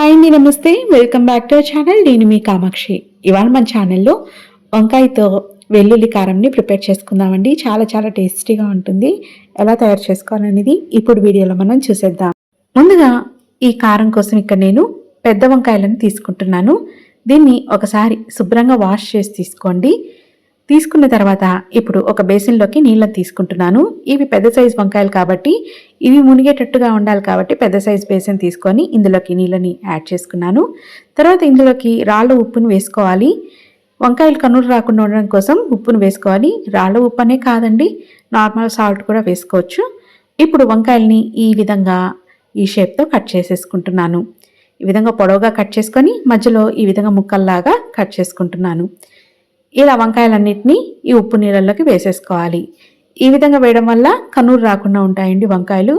Hi అండి namaste. Welcome back to channel. నేను మీ కామాక్షి. ఇవాళ మన ఛానల్లో వంకాయతో వెల్లుల్లి కారంని ప్రిపేర్ చేసుకుందామండి. చాలా చాలా టేస్టీగా ఉంటుంది. ఎలా తయారు చేసుకోవాలనేది ఇప్పుడు వీడియోలో మనం చూసేద్దాం. ముందుగా ఈ కారం కోసం ఇక్కడ నేను పెద్ద వంకాయలను తీసుకుంటున్నాను. దీన్ని ఒకసారి శుభ్రంగా వాష్ చేసి తీసుకోండి. తీసుకున్న తర్వాత ఇప్పుడు ఒక బేసిన్లోకి నీళ్ళని తీసుకుంటున్నాను. ఇవి పెద్ద సైజు వంకాయలు కాబట్టి ఇవి మునిగేటట్టుగా ఉండాలి కాబట్టి పెద్ద సైజు బేసిన్ తీసుకొని ఇందులోకి నీళ్ళని యాడ్ చేసుకున్నాను. తర్వాత ఇందులోకి రాళ్ళ ఉప్పును వేసుకోవాలి. వంకాయలు కన్నులు రాకుండా ఉండడం కోసం ఉప్పును వేసుకోవాలి. రాళ్ళ ఉప్పు అనే కాదండి నార్మల్ సాల్ట్ కూడా వేసుకోవచ్చు. ఇప్పుడు వంకాయల్ని ఈ విధంగా ఈ షేప్తో కట్ చేసేసుకుంటున్నాను. ఈ విధంగా పొడవుగా కట్ చేసుకొని మధ్యలో ఈ విధంగా ముక్కల్లాగా కట్ చేసుకుంటున్నాను. ఇలా వంకాయలన్నింటినీ ఈ ఉప్పు నీళ్ళల్లోకి వేసేసుకోవాలి. ఈ విధంగా వేయడం వల్ల కనూరు రాకుండా ఉంటాయండి వంకాయలు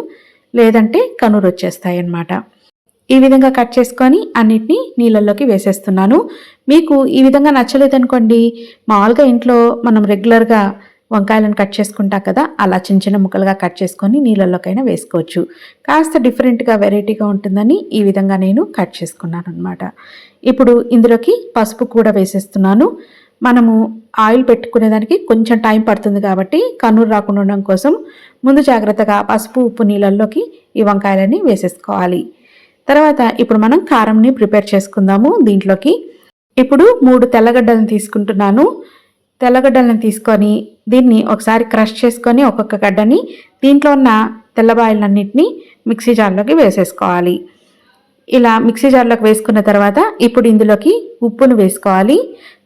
లేదంటే కనూరు వచ్చేస్తాయి అన్నమాట ఈ విధంగా కట్ చేసుకొని అన్నిటినీ నీళ్ళల్లోకి వేసేస్తున్నాను. మీకు ఈ విధంగా నచ్చలేదనుకోండి మామూలుగా ఇంట్లో మనం రెగ్యులర్గా వంకాయలను కట్ చేసుకుంటా కదా అలా చిన్న చిన్న ముక్కలుగా కట్ చేసుకొని నీళ్ళల్లోకైనా వేసుకోవచ్చు. కాస్త డిఫరెంట్గా వెరైటీగా ఉంటుందని ఈ విధంగా నేను కట్ చేసుకున్నాను అనమాట ఇప్పుడు ఇందులోకి పసుపు కూడా వేసేస్తున్నాను. మనము ఆయిల్ పెట్టుకునేదానికి కొంచెం టైం పడుతుంది కాబట్టి కన్నూరు రాకుండా ఉండడం కోసం ముందు జాగ్రత్తగా పసుపు ఉప్పు నీళ్ళల్లోకి ఈ వంకాయలని వేసేసుకోవాలి. తర్వాత ఇప్పుడు మనం కారంని ప్రిపేర్ చేసుకుందాము దీంట్లోకి. ఇప్పుడు మూడు తెల్లగడ్డలను తీసుకుంటున్నాను. తెల్లగడ్డలను తీసుకొని దీన్ని ఒకసారి క్రష్ చేసుకొని ఒక్కొక్క గడ్డని దీంట్లో ఉన్న తెల్లబాయిలన్నింటినీ మిక్సీ జార్లోకి వేసేసుకోవాలి. ఇలా మిక్సీ జార్లోకి వేసుకున్న తర్వాత ఇప్పుడు ఇందులోకి ఉప్పును వేసుకోవాలి.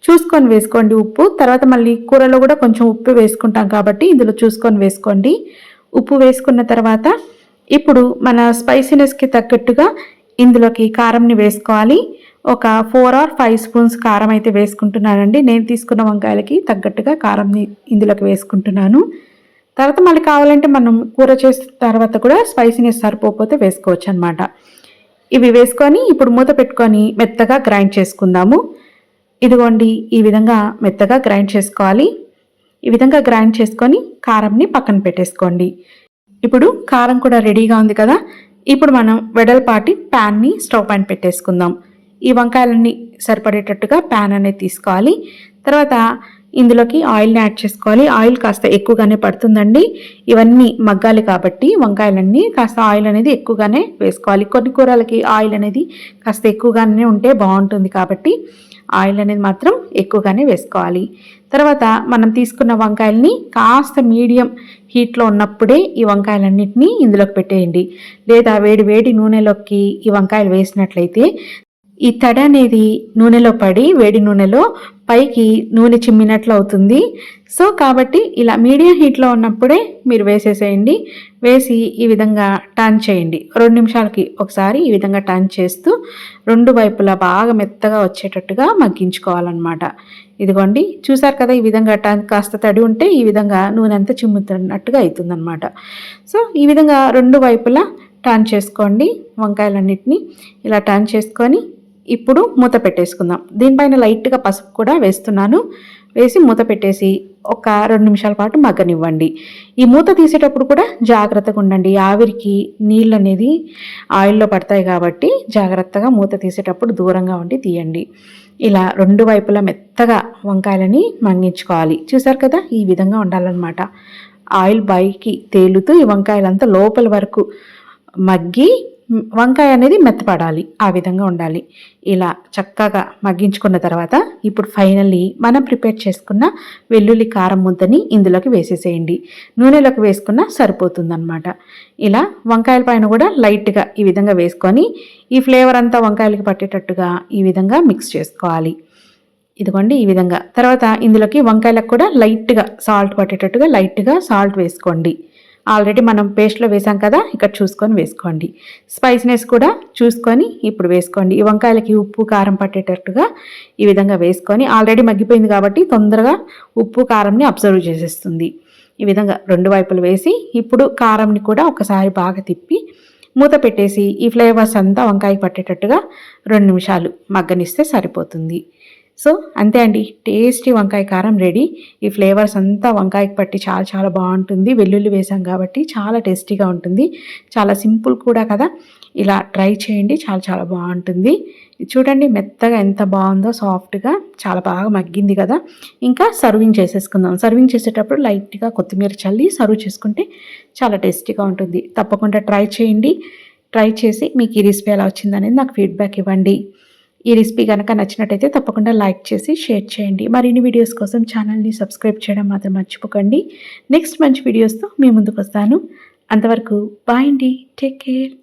చూసుకొని వేసుకోండి ఉప్పు. తర్వాత మళ్ళీ కూరలో కూడా కొంచెం ఉప్పు వేసుకుంటాం కాబట్టి ఇందులో చూసుకొని వేసుకోండి. ఉప్పు వేసుకున్న తర్వాత ఇప్పుడు మన స్పైసీనెస్కి తగ్గట్టుగా ఇందులోకి కారంని వేసుకోవాలి. ఒక ఫోర్ ఆర్ ఫైవ్ స్పూన్స్ కారం అయితే వేసుకుంటున్నానండి. నేను తీసుకున్న వంకాయలకి తగ్గట్టుగా కారంని ఇందులోకి వేసుకుంటున్నాను. తర్వాత మళ్ళీ కావాలంటే మనం కూర చేసిన తర్వాత కూడా స్పైసీనెస్ సరిపోతే వేసుకోవచ్చు అనమాట ఇవి వేసుకొని ఇప్పుడు మూత పెట్టుకొని మెత్తగా గ్రైండ్ చేసుకుందాము. ఇదిగోండి ఈ విధంగా మెత్తగా గ్రైండ్ చేసుకోవాలి. ఈ విధంగా గ్రైండ్ చేసుకొని కారంని పక్కన పెట్టేసుకోండి. ఇప్పుడు కారం కూడా రెడీగా ఉంది కదా. ఇప్పుడు మనం వెడల్పాటి ప్యాన్ని స్టవ్ పైన పెట్టేసుకుందాం. ఈ వంకాయలన్నీ సరిపడేటట్టుగా ప్యాన్ అనేది తీసుకోవాలి. తర్వాత ఇందులోకి ఆయిల్ని యాడ్ చేసుకోవాలి. ఆయిల్ కాస్త ఎక్కువగానే పడుతుందండి. ఇవన్నీ మగ్గాలి కాబట్టి వంకాయలన్నీ కాస్త ఆయిల్ అనేది ఎక్కువగానే వేసుకోవాలి. కొన్ని కూరలకి ఆయిల్ అనేది కాస్త ఎక్కువగానే ఉంటే బాగుంటుంది కాబట్టి ఆయిల్ అనేది మాత్రం ఎక్కువగానే వేసుకోవాలి. తర్వాత మనం తీసుకున్న వంకాయల్ని కాస్త మీడియం హీట్లో ఉన్నప్పుడే ఈ వంకాయలన్నింటినీ ఇందులోకి పెట్టేయండి. లేదా వేడి వేడి నూనెలోకి ఈ వంకాయలు వేసినట్లయితే ఈ తడి అనేది నూనెలో పడి వేడి నూనెలో పైకి నూనె చిమ్మినట్లు అవుతుంది. సో కాబట్టి ఇలా మీడియం హీట్లో ఉన్నప్పుడే మీరు వేసేసేయండి. వేసి ఈ విధంగా టర్న్ చేయండి. రెండు నిమిషాలకి ఒకసారి ఈ విధంగా టర్న్ చేస్తూ రెండు వైపులా బాగా మెత్తగా వచ్చేటట్టుగా మగ్గించుకోవాలన్నమాట. ఇదిగోండి చూసారు కదా ఈ విధంగా టర్న్ కాస్త తడి ఉంటే ఈ విధంగా నూనె అంతా చిమ్ముతున్నట్టుగా అవుతుందన్నమాట సో ఈ విధంగా రెండు వైపులా టర్న్ చేసుకోండి. వంకాయలన్నిటిని ఇలా టర్న్ చేసుకొని ఇప్పుడు మూత పెట్టేసుకుందాం. దీనిపైన లైట్గా పసుపు కూడా వేస్తున్నాను. వేసి మూత పెట్టేసి ఒక రెండు నిమిషాల పాటు మగ్గనివ్వండి. ఈ మూత తీసేటప్పుడు కూడా జాగ్రత్తగా ఉండండి. ఆవిరికి నీళ్ళు అనేది ఆయిల్లో పడతాయి కాబట్టి జాగ్రత్తగా మూత తీసేటప్పుడు దూరంగా ఉండి తీయండి. ఇలా రెండు వైపులా మెత్తగా వంకాయలని మంగించుకోవాలి. చూసారు కదా? ఈ విధంగా ఉండాలన్నమాట. ఆయిల్ బైకి తేలుతూ ఈ వంకాయలంతా లోపల వరకు మగ్గి వంకాయ అనేది మెత్తపడాలి ఆ విధంగా ఉండాలి. ఇలా చక్కగా మగ్గించుకున్న తర్వాత ఇప్పుడు ఫైనల్లీ మనం ప్రిపేర్ చేసుకున్న వెల్లుల్లి కారం ముద్దని ఇందులోకి వేసేసేయండి. నూనెలోకి వేసుకున్న సరిపోతుందన్నమాట. ఇలా వంకాయల పైన కూడా లైట్గా ఈ విధంగా వేసుకొని ఈ ఫ్లేవర్ అంతా వంకాయలకి పట్టేటట్టుగా ఈ విధంగా మిక్స్ చేసుకోవాలి. ఇదిగోండి ఈ విధంగా. తర్వాత ఇందులోకి వంకాయలకు కూడా లైట్గా సాల్ట్ పట్టేటట్టుగా లైట్గా సాల్ట్ వేసుకోండి. ఆల్రెడీ మనం పేస్ట్లో వేసాం కదా ఇక్కడ చూసుకొని వేసుకోండి. స్పైసీనెస్ కూడా చూసుకొని ఇప్పుడు వేసుకోండి. ఈ వంకాయలకి ఉప్పు కారం పట్టేటట్టుగా ఈ విధంగా వేసుకొని ఆల్రెడీ మగ్గిపోయింది కాబట్టి తొందరగా ఉప్పు కారంని అబ్జర్వ్ చేసేస్తుంది. ఈ విధంగా రెండు వైపులు వేసి ఇప్పుడు కారంని కూడా ఒకసారి బాగా తిప్పి మూత పెట్టేసి ఈ ఫ్లేవర్స్ అంతా వంకాయ పట్టేటట్టుగా రెండు నిమిషాలు మగ్గనిస్తే సరిపోతుంది. సో అంతే అండి. టేస్టీ వంకాయ కారం రెడీ. ఈ ఫ్లేవర్స్ అంతా వంకాయకి పట్టి చాలా చాలా బాగుంటుంది. వెల్లుల్లి వేసాం కాబట్టి చాలా టేస్టీగా ఉంటుంది. చాలా సింపుల్ కూడా కదా. ఇలా ట్రై చేయండి. చాలా చాలా బాగుంటుంది. చూడండి మెత్తగా ఎంత బాగుందో సాఫ్ట్గా చాలా బాగా మగ్గింది కదా. ఇంకా సర్వింగ్ చేసేసుకుందాం. సర్వింగ్ చేసేటప్పుడు లైట్గా కొత్తిమీర చల్లి సర్వ్ చేసుకుంటే చాలా టేస్టీగా ఉంటుంది. తప్పకుండా ట్రై చేయండి. ట్రై చేసి మీకు ఈ రెసిపీ ఎలా వచ్చిందనేది నాకు ఫీడ్బ్యాక్ ఇవ్వండి. ఈ రెసిపీ కనుక నచ్చినట్టయితే తప్పకుండా లైక్ చేసి షేర్ చేయండి. మరిన్ని వీడియోస్ కోసం ఛానల్ని సబ్స్క్రైబ్ చేయడం మాత్రం మర్చిపోకండి. నెక్స్ట్ మంచి వీడియోస్తో మీ ముందుకు వస్తాను. అంతవరకు బాయ్ అండి. Take care.